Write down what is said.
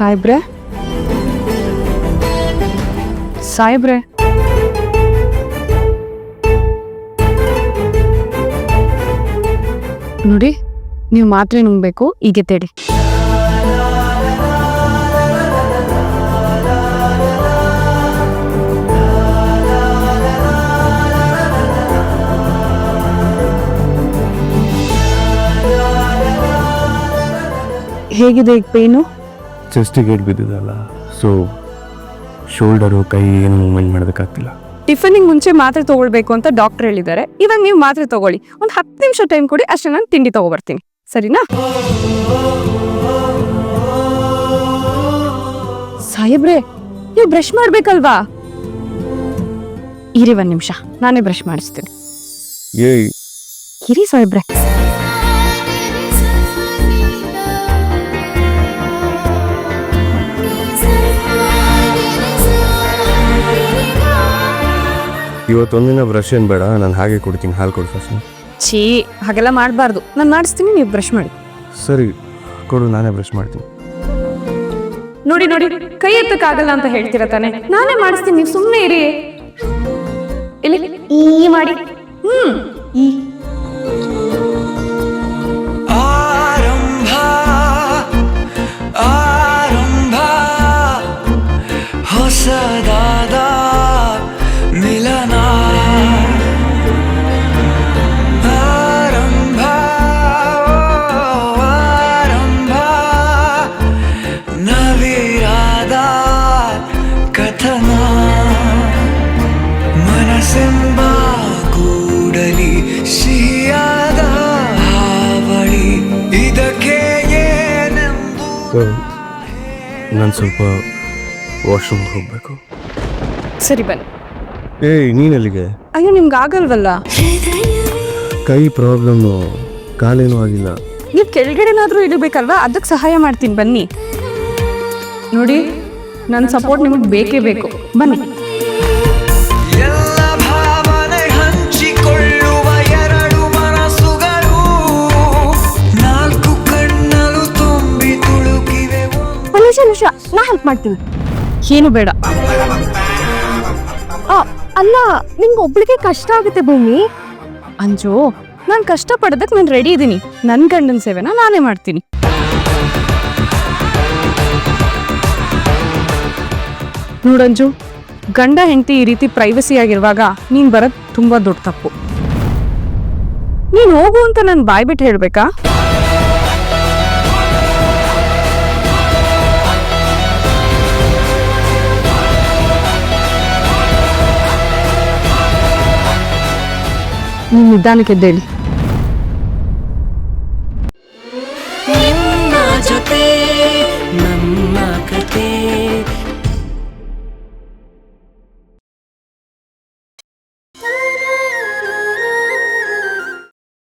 ಸಾಹೇಬ್ರೆ? ಸಾಹೇಬ್ರೆ? ನೋಡಿ ನೀವು ಮಾತ್ರೆ ನುಂಗ್ಬೇಕು ಈಗ ತೇಡಿ. ಹೇಗಿದೆ ಈಗ ಪೇನು? ಚೆಸ್ಟಿಗೆ ಏಟ್ ಬಿದ್ದಿದಲ್ಲ. ಸೊ ಶೋಲ್ಡರು ಕೈ ಏನು ಮೂವ್ಮೆಂಟ್ ಮಾಡೋದಕ್ಕಾಗ್ತಿಲ್ಲ. ಟಿಫನಿಗೆ ಮುಂಚೆ ಮಾತ್ರೆ ತಗೊಳ್ಬೇಕು ಅಂತ ಡಾಕ್ಟರ್ ಹೇಳಿದ್ದಾರೆ. ಇವಾಗ ನೀವು ಮಾತ್ರೆ ತಗೊಳ್ಳಿ. ಒಂದು ಹತ್ತು ನಿಮಿಷ ಟೈಮ್ ಕೊಡಿ ಅಷ್ಟೇ ನಾನು ತಿಂಡಿ ತಗೊಬರ್ತೀನಿ. ಸರಿನಾ? ಸಾಹೇಬ್ರೆ ನೀವು ಬ್ರಷ್ ಮಾಡ್ಬೇಕಲ್ವಾ? ಇರಿ ಒಂದ್ ನಿಮಿಷ ನಾನೇ ಬ್ರಷ್ ಮಾಡಿಸ್ತೀನಿ. ಏಯ್. ಇರಿ ಸಾಹೇಬ್ರೆ. ಇವತ್ತೊಂದಿನ ಬ್ರಷ್ ಏನು ಬೇಡ ನಾನು ಹಾಗೆ ಕೊಡ್ತೀನಿ ಹಾಲು ಕೊಡು ಫಸ್ಟ್ ಛೀ ಹಾಗೆಲ್ಲ ಮಾಡಬಾರ್ದು. ನಾನು ಮಾಡಿಸ್ತೀನಿ ನೀವು ಬ್ರಷ್ ಮಾಡಿ. ಸರಿ ಕೊಡು ನಾನೇ ಬ್ರಷ್ ಮಾಡ್ತೀನಿ. ನೋಡಿ ನೋಡಿ ಕೈ ಎತ್ತಕ್ಕಾಗಲ್ಲ ಅಂತ ಹೇಳ್ತೀರ ತಾನೆ? ನಾನೇ ಮಾಡಿಸ್ತೀನಿ ನೀವು ಸುಮ್ಮನೆ ಇರಿ. ಇಲ್ಲಿ ಈ ಮಾಡಿ. ಹ್ಮ್ ಈ ಮನಸ್ಸೆಂಬ ಕೂಡಲಿ ಸಿಹಿಯಾದ ಹಾವಳಿ. ಇದಕ್ಕೆ ಏನೆಂದು ನಾನು ಸ್ವಲ್ಪ ವಾಶ್ರೂಮ್ ಹೋಗ್ಬೇಕು. ಸರಿ ಬನ್ನಿ. ಏಯ್ ನೀನಲ್ಲಿಗೆ ಅಯ್ಯೋ ನಿಮ್ಗೆ ಆಗಲ್ವಲ್ಲ? ಕೈ ಪ್ರಾಬ್ಲಮ್ಮು ಕಾಲೇನೂ ಆಗಿಲ್ಲ. ನೀವು ಕೆಳಗಡೆನಾದ್ರೂ ಇಡಬೇಕಲ್ವಾ ಅದಕ್ಕೆ ಸಹಾಯ ಮಾಡ್ತೀನಿ ಬನ್ನಿ. ನೋಡಿ ನನ್ನ ಸಪೋರ್ಟ್ ನಿಮಗೆ ಬೇಕೇ ಬೇಕು. ಬನ್ನಿ. ನಿಮಿಷ ನಾ ಹೆಲ್ಪ್ ಮಾಡ್ತೀನಿ. ಏನು ಬೇಡ. ಆ, ಅಲ್ಲ ನಿಂಗೆ ಒಬ್ಳಿಗೆ ಕಷ್ಟ ಆಗುತ್ತೆ ಭೂಮಿ? ಅಂಜು ನಾನು ಕಷ್ಟ ಪಡೋದಕ್ಕೆ ನಾನು ರೆಡಿ ಇದ್ದೀನಿ ನನ್ನ ಗಂಡನ ಸೇವೆನ ನಾನೇ ಮಾಡ್ತೀನಿ. ನೋಡಂಜು ಗಂಡ ಹೆಂಡತಿ ಈ ರೀತಿ ಪ್ರೈವಸಿ ಆಗಿರುವಾಗ ನೀನ್ ಬರೋದು ತುಂಬಾ ದೊಡ್ಡ ತಪ್ಪು. ನೀನ್ ಹೋಗು ಅಂತ ನಾನು ಬಾಯ್ಬಿಟ್ಟು ಹೇಳ್ಬೇಕಾ? నువ్వు నిద్దానికి వెళ్ళి